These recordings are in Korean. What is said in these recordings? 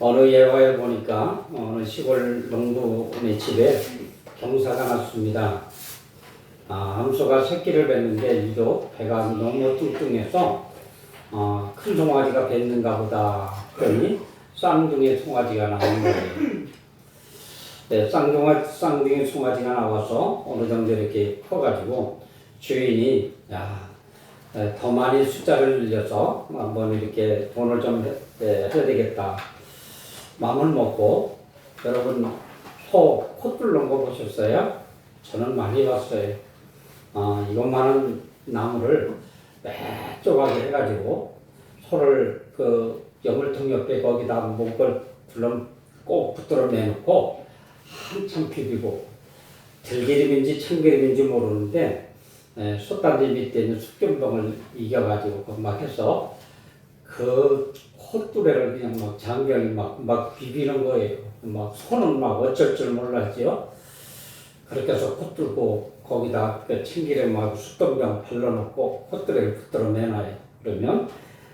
어느 예화에 보니까 어느 시골 농부의 집에 경사가 났습니다. 아, 암소가 새끼를 뱉는데 이도 배가 너무 뚱뚱해서 어, 큰 송아지가 뱉는가 보다 했더니 쌍둥이 송아지가 나온 거예요. 네, 쌍둥아, 쌍둥이 송아지가 나와서 어느 정도 이렇게 커가지고 주인이 야, 에, 더 많이 숫자를 늘려서 한번 이렇게 돈을 좀 해, 에, 해야 되겠다. 마음을 먹고 여러분 소 코 뚫는 거 보셨어요? 저는 많이 봤어요. 아, 이것만한 나무를 빼쪼하게 해가지고 소를 그 여물통 옆에 거기다 목을 둘러 꼭 붙들어 내놓고 한참 비비고 들기름인지 참기름인지 모르는데 에, 솥단지 밑에 있는 숙견병을 이겨가지고 그막 해서 그 콧뚜레를 그냥 막 장병이 막, 막 비비는 거예요. 막 손은 막 어쩔 줄 몰랐지요. 그렇게 해서 콧 뚫고 거기다 그 참기름하고 숙견병 발라놓고 콧뚜레를 붙들어 내놔요. 그러면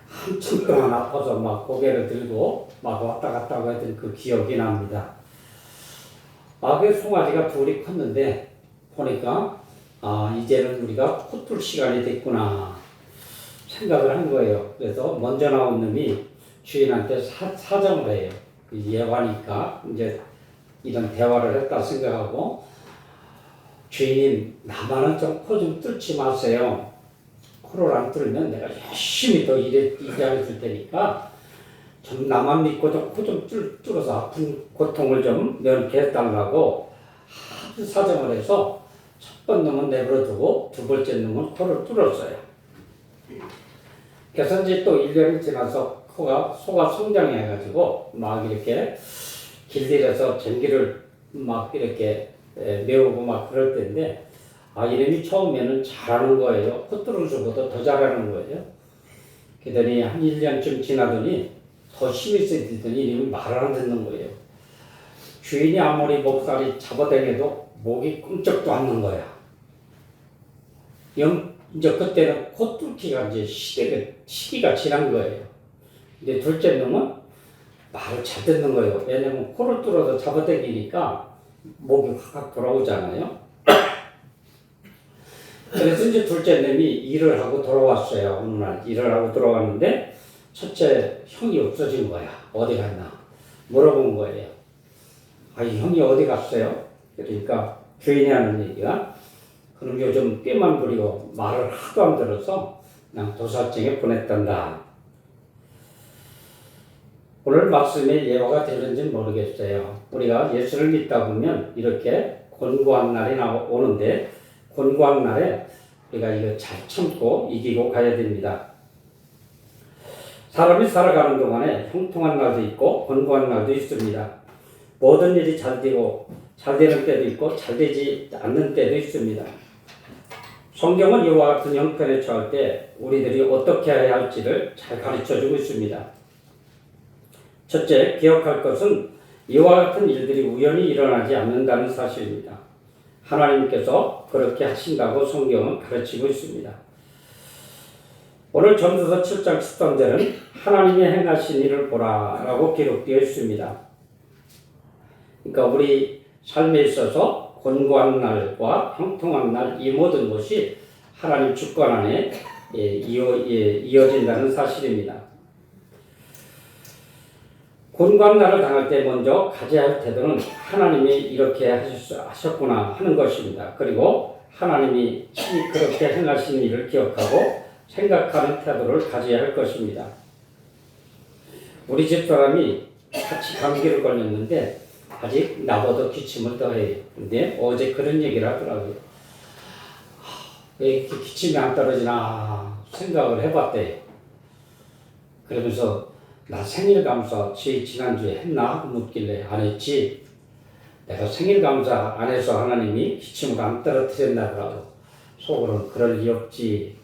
한참 동안 아파서 막 고개를 들고 막 왔다 갔다 하던 그 기억이 납니다. 아, 그 송아지가 둘이 컸는데 보니까 아, 이제는 우리가 코뚫 시간이 됐구나 생각을 한 거예요. 그래서 먼저 나온 놈이 주인한테 사, 사정을 해요. 그 예화니까 이제 이런 대화를 했다 생각하고 주인님 나만은 좀 코 좀 뚫지 마세요. 코를 안 뚫으면 내가 열심히 더 일해, 줄 테니까 좀 나만 믿고 좀 코 좀 뚫어서 아픈 고통을 좀 면케 해달라고 아주 사정을 해서 첫 번 놈은 내버려두고 두 번째 놈은 코를 뚫었어요. 그래서 이제 또 1년이 지나서 코가 소가 성장해가지고 막 이렇게 길들여서 전기를 막 이렇게 에, 메우고 막 그럴 때인데 아 이름이 처음에는 잘하는 거예요. 코 뚫은 수보다 더 잘하는 거예요. 그러더니 한 1년쯤 지나더니 더 힘이 세지더니 이름이 말을 안 듣는 거예요. 주인이 아무리 목살이 잡아당겨도 목이 꿈쩍도 않는 거야. 영, 이제 그때는 코 뚫기가 이제 시대가, 시기가 지난 거예요. 이제 둘째 놈은 말을 잘 듣는 거예요. 왜냐면 코를 뚫어서 잡아당기니까 목이 확확 돌아오잖아요. 그래서 이제 둘째 놈이 일을 하고 돌아왔어요. 어느 날 일을 하고 돌아왔는데 첫째 형이 없어진 거야. 어디 갔나? 물어본 거예요. 아, 이 형이 어디 갔어요? 그러니까 주인이 하는 얘기가 그럼 요즘 꾀만 부리고 말을 하도 안 들어서 그냥 도사증에 보냈단다. 오늘 말씀의 예화가 되는지 모르겠어요. 우리가 예수를 믿다 보면 이렇게 곤고한 날이 나 오는데 곤고한 날에 우리가 이거 잘 참고 이기고 가야 됩니다. 사람이 살아가는 동안에 형통한 날도 있고 곤고한 날도 있습니다. 모든 일이 잘 되고 잘 되는 때도 있고 잘 되지 않는 때도 있습니다. 성경은 이와 같은 형편에 처할 때 우리들이 어떻게 해야 할지를 잘 가르쳐 주고 있습니다. 첫째, 기억할 것은 이와 같은 일들이 우연히 일어나지 않는다는 사실입니다. 하나님께서 그렇게 하신다고 성경은 가르치고 있습니다. 오늘 전도서 7장 13절은 하나님이 행하신 일을 보라라고 기록되어 있습니다. 그러니까 우리 삶에 있어서 곤고한 날과 형통한 날 이 모든 것이 하나님 주권 안에 예, 예, 이어진다는 사실입니다. 날을 당할 때 먼저 가져야 할 태도는 하나님이 이렇게 하셨구나 하는 것입니다. 그리고 하나님이 그렇게 행하신 일을 기억하고 생각하는 태도를 가져야 할 것입니다. 우리 집 사람이 같이 감기를 걸렸는데 아직 나보다 기침을 더 해요. 근데 어제 그런 얘기를 하더라고요. 왜 이렇게 기침이 안 떨어지나 생각을 해봤대요. 그러면서 나 생일 감사 지 지난주에 했나 묻길래 안 했지. 내가 생일 감사 안 해서 하나님이 기침을 안 떨어뜨렸나 보라고 속으로는 그럴 리 없지.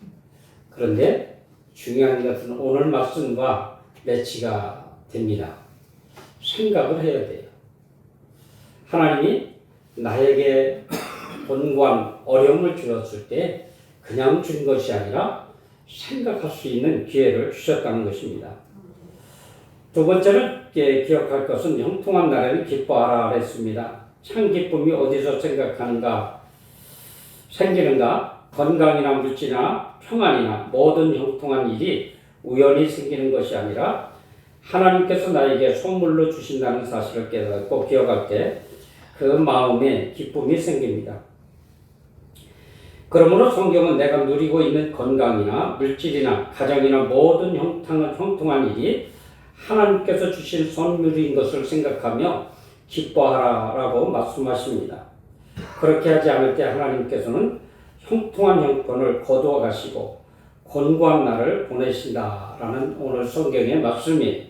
그런데 중요한 것은 오늘 말씀과 매치가 됩니다. 생각을 해야 돼요. 하나님이 나에게 곤고한 어려움을 주었을 때 그냥 준 것이 아니라 생각할 수 있는 기회를 주셨다는 것입니다. 두 번째는 예, 기억할 것은 형통한 날에는 기뻐하라 했습니다. 참 기쁨이 어디서 생각하는가 생기는가 건강이나 물질이나 평안이나 모든 형통한 일이 우연히 생기는 것이 아니라 하나님께서 나에게 선물로 주신다는 사실을 깨닫고 기억할 때 그 마음에 기쁨이 생깁니다. 그러므로 성경은 내가 누리고 있는 건강이나 물질이나 가정이나 모든 형통한 일이 하나님께서 주신 선물인 것을 생각하며 기뻐하라라고 말씀하십니다. 그렇게 하지 않을 때 하나님께서는 형통한 형편을 거두어 가시고 곤고한 날을 보내신다라는 오늘 성경의 말씀이에요.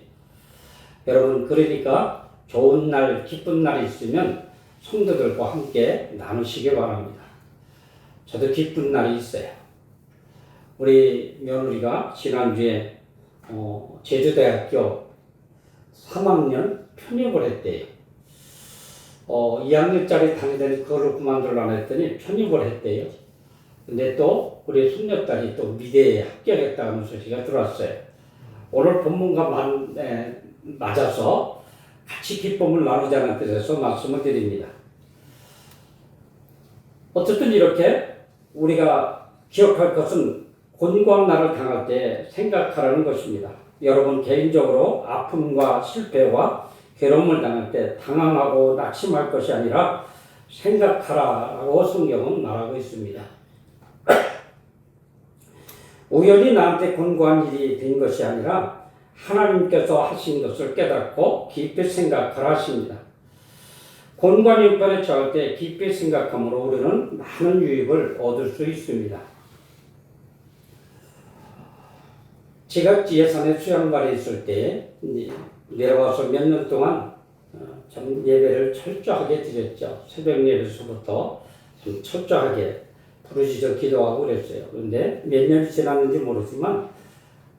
여러분 그러니까 좋은 날, 기쁜 날이 있으면 성도들과 함께 나누시기 바랍니다. 저도 기쁜 날이 있어요. 우리 며느리가 지난주에 어, 제주대학교 3학년 편입을 했대요. 어, 2학년짜리 다니던 그거를 그만둘라 했더니 편입을 했대요. 근데 또 우리 손녀딸이 또 미대에 합격했다는 소식이 들어왔어요. 오늘 본문과 만, 에, 맞아서 같이 기쁨을 나누자는 뜻에서 말씀을 드립니다. 어쨌든 이렇게 우리가 기억할 것은 날을 당할 때 생각하라는 것입니다. 여러분 개인적으로 아픔과 실패와 괴로움을 당할 때 당황하고 낙심할 것이 아니라 생각하라고 성경은 말하고 있습니다. 우연히 나한테 곤고한 일이 된 것이 아니라 하나님께서 하신 것을 깨닫고 깊이 생각하라 하십니다. 곤고한 형편에 처할 때 깊이 생각함으로 우리는 많은 유익을 얻을 수 있습니다. 제가 예산에 수양발에 있을 때 내려와서 몇 년 동안 어, 참 예배를 철저하게 드렸죠. 새벽 예배서부터 좀 철저하게 부르짖어 기도하고 그랬어요. 그런데 몇 년이 지났는지 모르지만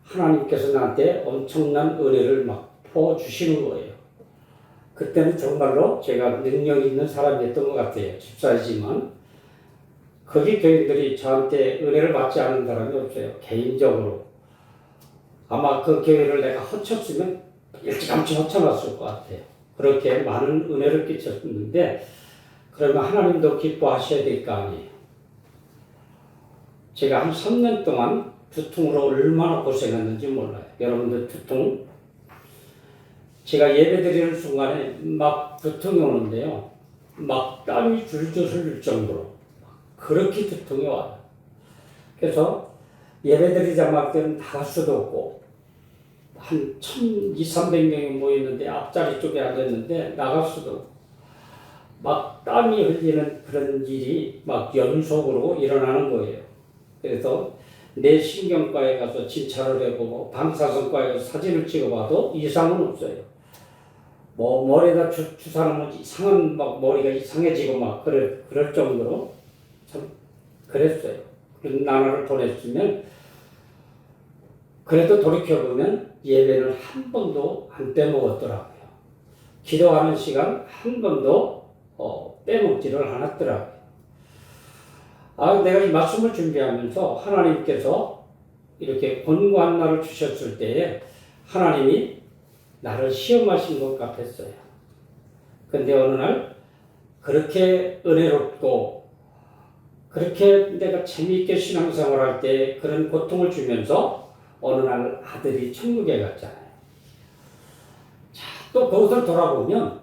하나님께서 나한테 엄청난 은혜를 막 퍼주시는 거예요. 그때는 정말로 제가 능력 있는 사람이었던 것 같아요. 집사이지만 거기 교인들이 저한테 은혜를 받지 않은 사람이 없어요. 개인적으로. 아마 그 교회를 내가 허쳤으면 일찌감치 허쳐놨을 것 같아요. 그렇게 많은 은혜를 끼쳤는데 그러면 하나님도 기뻐하셔야 될 거 아니에요. 제가 한 3년 동안 두통으로 얼마나 고생했는지 몰라요. 여러분들 두통 제가 예배 드리는 순간에 막 두통이 오는데요. 막 땀이 줄줄 흘릴 정도로 그렇게 두통이 와요. 그래서 예배 드리자마자 나갈 수도 없고 한 1,200, 300명이 모였는데 앞자리 쪽에 앉았는데 나갈 수도 없고 막 땀이 흘리는 그런 일이 막 연속으로 일어나는 거예요. 그래서 내 신경과에 가서 진찰을 해보고 방사선과에 가서 사진을 찍어봐도 이상은 없어요. 뭐 머리에다 주, 주사는 이상한 막 머리가 이상해지고 막 그럴 그럴 정도로 참 그랬어요. 그런 나라를 보냈으면 그래도 돌이켜 보면 예배를 한 번도 안 빼먹었더라고요. 기도하는 시간 한 번도 어, 빼먹지를 않았더라고요. 아, 내가 이 말씀을 준비하면서 하나님께서 이렇게 권고한 날을 주셨을 때에 하나님이 나를 시험하신 것 같았어요. 근데 어느 날 그렇게 은혜롭고 그렇게 내가 재미있게 신앙생활 할때 그런 고통을 주면서 어느 날 아들이 천국에 갔잖아요. 자, 또 거기서 돌아보면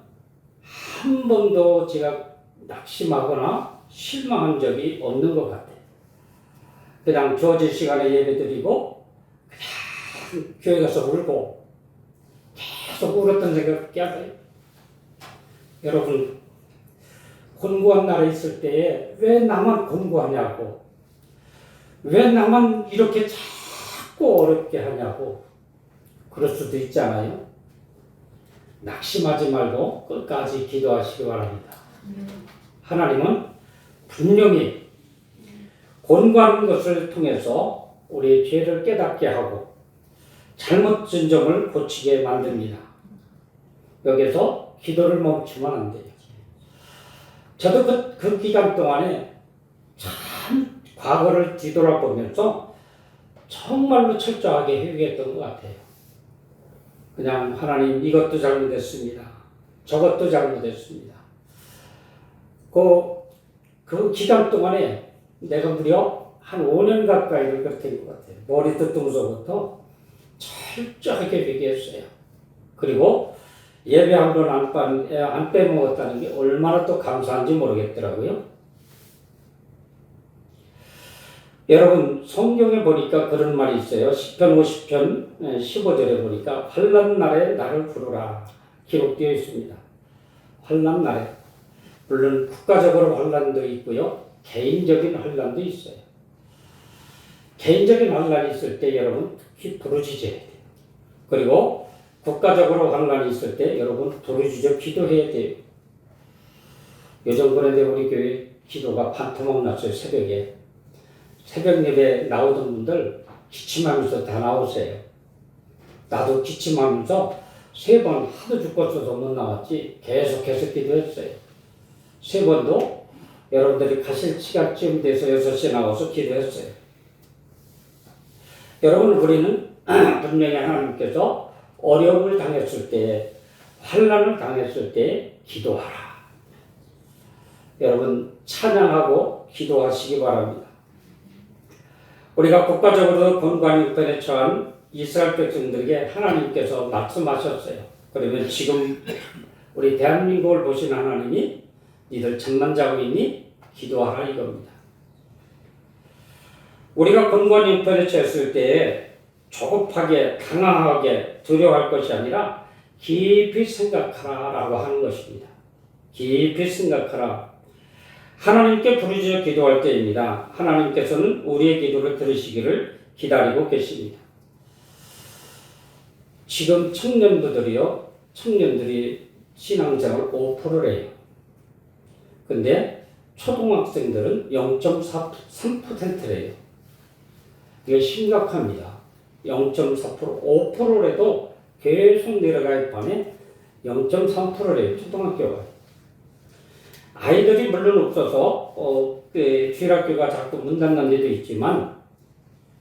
한 번도 제가 낙심하거나 실망한 적이 없는 것 같아요. 그냥 주어진 시간에 예배 드리고 그냥 교회 가서 울고 계속 울었던 생각이 나요. 여러분 곤고한 날에 있을 때에 왜 나만 곤고하냐고 왜 나만 이렇게 자꾸 어렵게 하냐고 그럴 수도 있잖아요. 낙심하지 말고 끝까지 기도하시기 바랍니다. 하나님은 분명히 곤고한 것을 통해서 우리의 죄를 깨닫게 하고 잘못된 점을 고치게 만듭니다. 여기서 기도를 멈추면 안 돼요. 저도 그, 그 기간 동안에 참 과거를 뒤돌아보면서 정말로 철저하게 회개했던 것 같아요. 그냥 하나님 이것도 잘못했습니다. 저것도 잘못했습니다. 그, 그 기간 동안에 내가 무려 한 5년 가까이를 그렇게 한것 같아요. 머리 뜯동서부터 철저하게 회개했어요. 그리고 예배 한 번 안 빼먹었다는 게 얼마나 또 감사한지 모르겠더라고요. 여러분 성경에 보니까 그런 말이 있어요. 10편 50편 15절에 보니까 환난 날에 나를 부르라 기록되어 있습니다. 환난 날에 물론 국가적으로 환난도 있고요. 개인적인 환난도 있어요. 개인적인 환난이 있을 때 여러분 특히 부르짖어야 돼요. 그리고 국가적으로 환난이 있을 때 여러분 부르짖어 기도해야 돼요. 요즘번에 우리 교회 기도가 반토막 났어요 새벽에. 새벽 예배 나오던 분들 기침하면서 다 나오세요. 나도 기침하면서 세 번 하도 죽겠어서 못 나왔지 계속해서 기도했어요. 세 번도 여러분들이 가실 시간쯤 돼서 6시에 나와서 기도했어요. 여러분 우리는 분명히 하나님께서 어려움을 당했을 때 환란을 당했을 때 기도하라. 여러분 찬양하고 기도하시기 바랍니다. 우리가 국가적으로 건강육편에 처한 이스라엘 백성들에게 하나님께서 말씀하셨어요. 그러면 지금 우리 대한민국을 보신 하나님이 니들 잠만 자고 있니? 기도하라 이겁니다. 우리가 건강육편에 처했을 때 조급하게 당황하게 두려워할 것이 아니라 깊이 생각하라라고 하는 것입니다. 깊이 생각하라. 하나님께 부르짖어 기도할 때입니다. 하나님께서는 우리의 기도를 들으시기를 기다리고 계십니다. 지금 청년부들이요, 청년들이 신앙생활 5%래요. 근데 초등학생들은 0.3%래요. 이게 심각합니다. 0.4%, 5%래도 계속 내려갈 반에 0.3%래요. 초등학교가. 아이들이 물론 없어서 어, 그 주일학교가 자꾸 문 닫는 데도 있지만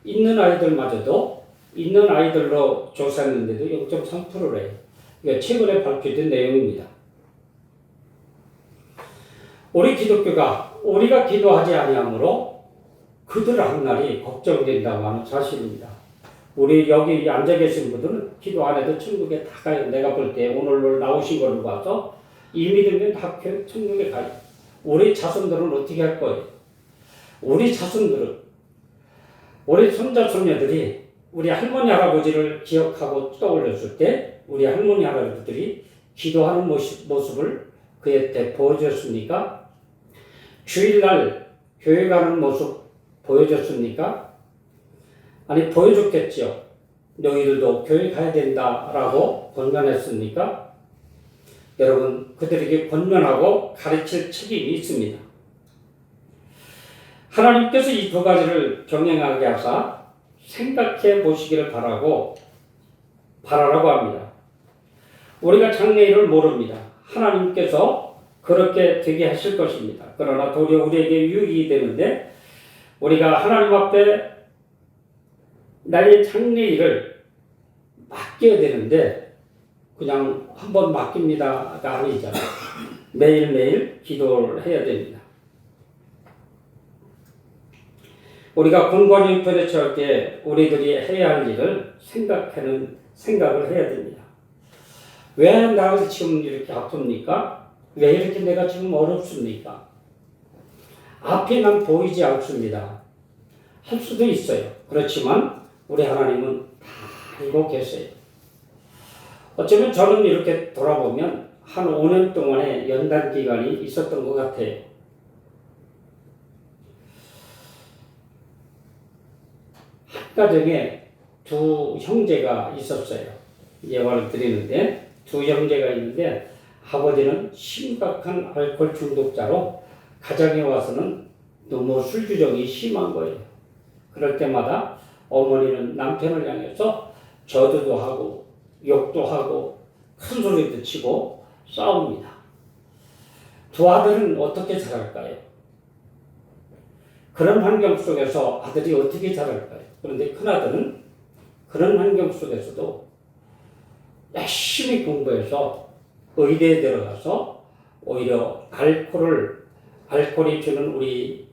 있는 아이들마저도 있는 아이들로 조사했는데도 0.3%래요. 이게 최근에 발표된 내용입니다. 우리 기독교가 우리가 기도하지 아니하므로 그들 한 날이 걱정된다고 하는 사실입니다. 우리 여기 앉아 계신 분들은 기도 안 해도 천국에 다 가요. 내가 볼 때 오늘 나오신 걸로 봐서 이미 되면 다 천국에 가요. 우리 자손들은 어떻게 할 거예요? 우리 자손들은 우리 손자 손녀들이 우리 할머니 할아버지를 기억하고 떠올렸을 때 우리 할머니 할아버지들이 기도하는 모습, 모습을 그때 보여줬습니까? 주일날 교회 가는 모습 보여줬습니까? 아니 보여줬겠죠. 너희들도 교회 가야 된다라고 권면했습니까? 여러분 그들에게 권면하고 가르칠 책임이 있습니다. 하나님께서 이 두 가지를 병행하게 하사 생각해 보시기를 바라고 바라라고 합니다. 우리가 장래일을 모릅니다. 하나님께서 그렇게 되게 하실 것입니다. 그러나 도리어 우리에게 유익이 되는데 우리가 하나님 앞에 나의 장래일을 맡겨야 되는데 그냥 한번 맡깁니다가 아니잖아요. 매일매일 기도를 해야 됩니다. 우리가 형편에 처할 때 우리들이 해야 할 일을 생각하는 생각을 해야 됩니다. 왜 나가 지금 이렇게 아픕니까? 왜 이렇게 내가 지금 어렵습니까? 앞이 난 보이지 않습니다. 할 수도 있어요. 그렇지만 우리 하나님은 다 알고 계세요. 어쩌면 저는 이렇게 돌아보면 한 5년 동안의 연단 기간이 있었던 것 같아요. 한 가정에 두 형제가 있었어요. 예화를 드리는데 두 형제가 있는데 아버지는 심각한 알코올 중독자로 가정에 와서는 너무 술주정이 심한 거예요. 그럴 때마다 어머니는 남편을 향해서 저주도 하고 욕도 하고 큰 소리도 치고 싸웁니다. 두 아들은 어떻게 자랄까요? 그런 환경 속에서 아들이 어떻게 자랄까요? 그런데 큰 아들은 그런 환경 속에서도 열심히 공부해서 의대에 들어가서 오히려 알코올을 알코올이 주는 우리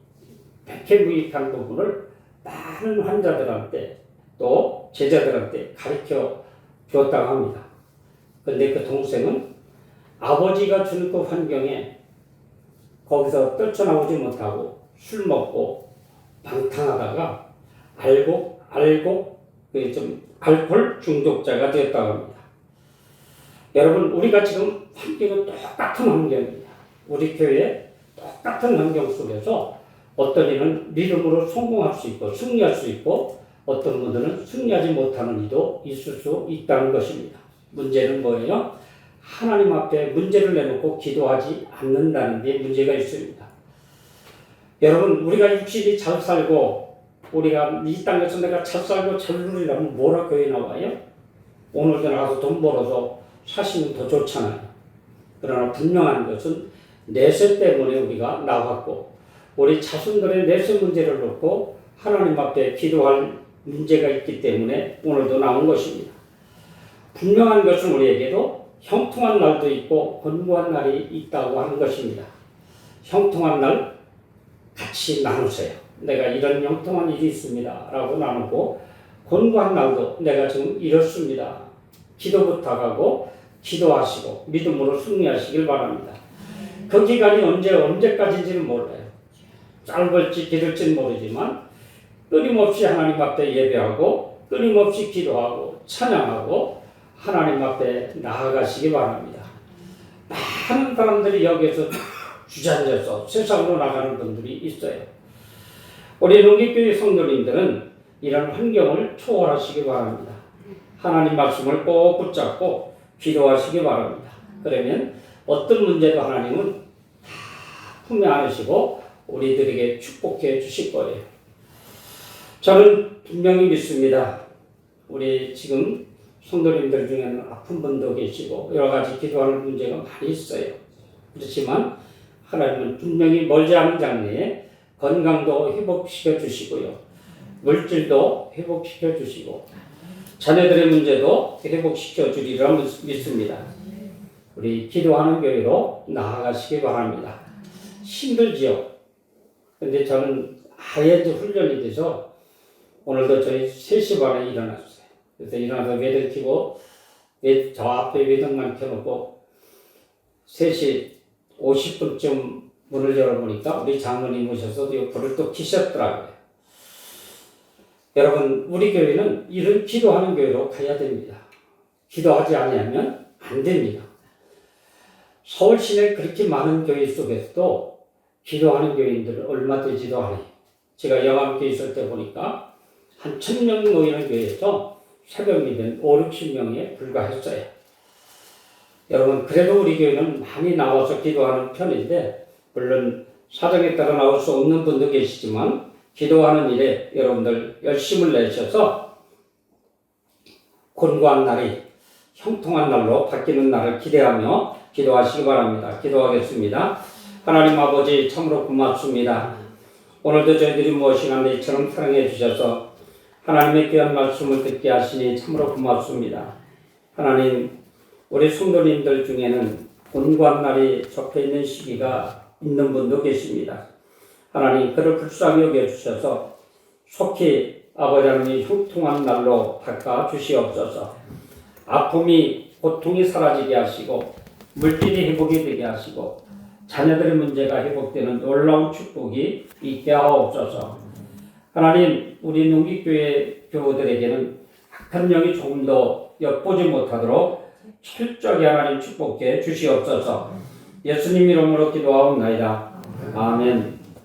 백해무익한 부분을 많은 환자들한테 또 제자들한테 가르쳐 주었다고 합니다. 근데 그 동생은 아버지가 주는 그 환경에 거기서 떨쳐나오지 못하고 술 먹고 방탕하다가 알고 알고 그좀 알코올 중독자가 되었다고 합니다. 여러분 우리가 지금 환경은 똑같은 환경입니다. 우리 교회 똑같은 환경 속에서 어떤 이는 믿음으로 성공할 수 있고 승리할 수 있고 어떤 분들은 승리하지 못하는 이도 있을 수 있다는 것입니다. 문제는 뭐예요? 하나님 앞에 문제를 내놓고 기도하지 않는다는 게 문제가 있습니다. 여러분 우리가 육신이 잘 살고 우리가 이 땅에서 내가 잘 살고 잘 누리려면 뭐라 교회 나와요? 오늘도 나가서 돈 벌어서 사시면 더 좋잖아요. 그러나 분명한 것은 내세 때문에 우리가 나왔고 우리 자손들의 내세 문제를 놓고 하나님 앞에 기도할 문제가 있기 때문에 오늘도 나온 것입니다. 분명한 것은 우리에게도 형통한 날도 있고 권고한 날이 있다고 하는 것입니다. 형통한 날 같이 나누세요. 내가 이런 형통한 일이 있습니다. 라고 나누고 권고한 날도 내가 지금 이렇습니다. 기도 부탁하고 기도하시고 믿음으로 승리하시길 바랍니다. 그 기간이 언제 언제까지인지는 몰라요. 짧을지 길을지는 모르지만 끊임없이 하나님 앞에 예배하고 끊임없이 기도하고 찬양하고 하나님 앞에 나아가시기 바랍니다. 많은 사람들이 여기에서 주저앉아서 세상으로 나가는 분들이 있어요. 우리 농기교회 성도님들은 이런 환경을 초월하시기 바랍니다. 하나님 말씀을 꼭 붙잡고 기도하시기 바랍니다. 그러면 어떤 문제도 하나님은 다 품에 안으시고 우리들에게 축복해 주실 거예요. 저는 분명히 믿습니다. 우리 지금 성도님들 중에는 아픈 분도 계시고 여러 가지 기도하는 문제가 많이 있어요. 그렇지만 하나님은 분명히 멀지 않은 장래에 건강도 회복시켜 주시고요. 물질도 회복시켜 주시고 자녀들의 문제도 회복시켜 주리라 믿습니다. 우리 기도하는 교회로 나아가시기 바랍니다. 힘들지요. 근데 저는 아예 훈련이 돼서 오늘도 저희 3시 반에 일어났어요. 그래서 일어나서 매듭 켜고 외- 저 앞에 외등만 켜놓고 3시 50분쯤 문을 열어보니까 우리 장로님 오셔서 이 불을 또 켜셨더라고요. 여러분 우리 교회는 이런 기도하는 교회로 가야 됩니다. 기도하지 않으면 안 됩니다. 서울 시내 그렇게 많은 교회 속에서도 기도하는 교인들은 얼마 되지도 않아요. 제가 영암교회 있을 때 보니까 한 천명 모이는 교회에서 새벽 예배는 5, 60명에 불과했어요. 여러분 그래도 우리 교회는 많이 나와서 기도하는 편인데 물론 사정에 따라 나올 수 없는 분도 계시지만 기도하는 일에 여러분들 열심을 내셔서 곤고한 날이 형통한 날로 바뀌는 날을 기대하며 기도하시기 바랍니다. 기도하겠습니다. 하나님 아버지 참으로 고맙습니다. 오늘도 저희들이 무엇이나 이처럼 사랑해 주셔서 하나님의 귀한 말씀을 듣게 하시니 참으로 고맙습니다. 하나님 우리 성도님들 중에는 곤고한 날이 적혀 있는 시기가 있는 분도 계십니다. 하나님 그를 불쌍히 여겨 주셔서 속히 아버지 하나님 형통한 날로 바꿔 주시옵소서. 아픔이 고통이 사라지게 하시고 물질이 회복이 되게 하시고 자녀들의 문제가 회복되는 놀라운 축복이 있게 하옵소서. 하나님 우리 농기교회 교우들에게는 악한 영이 조금 더 엿보지 못하도록 철저하게 하나님 축복해 주시옵소서. 예수님 이름으로 기도하옵나이다. 아멘.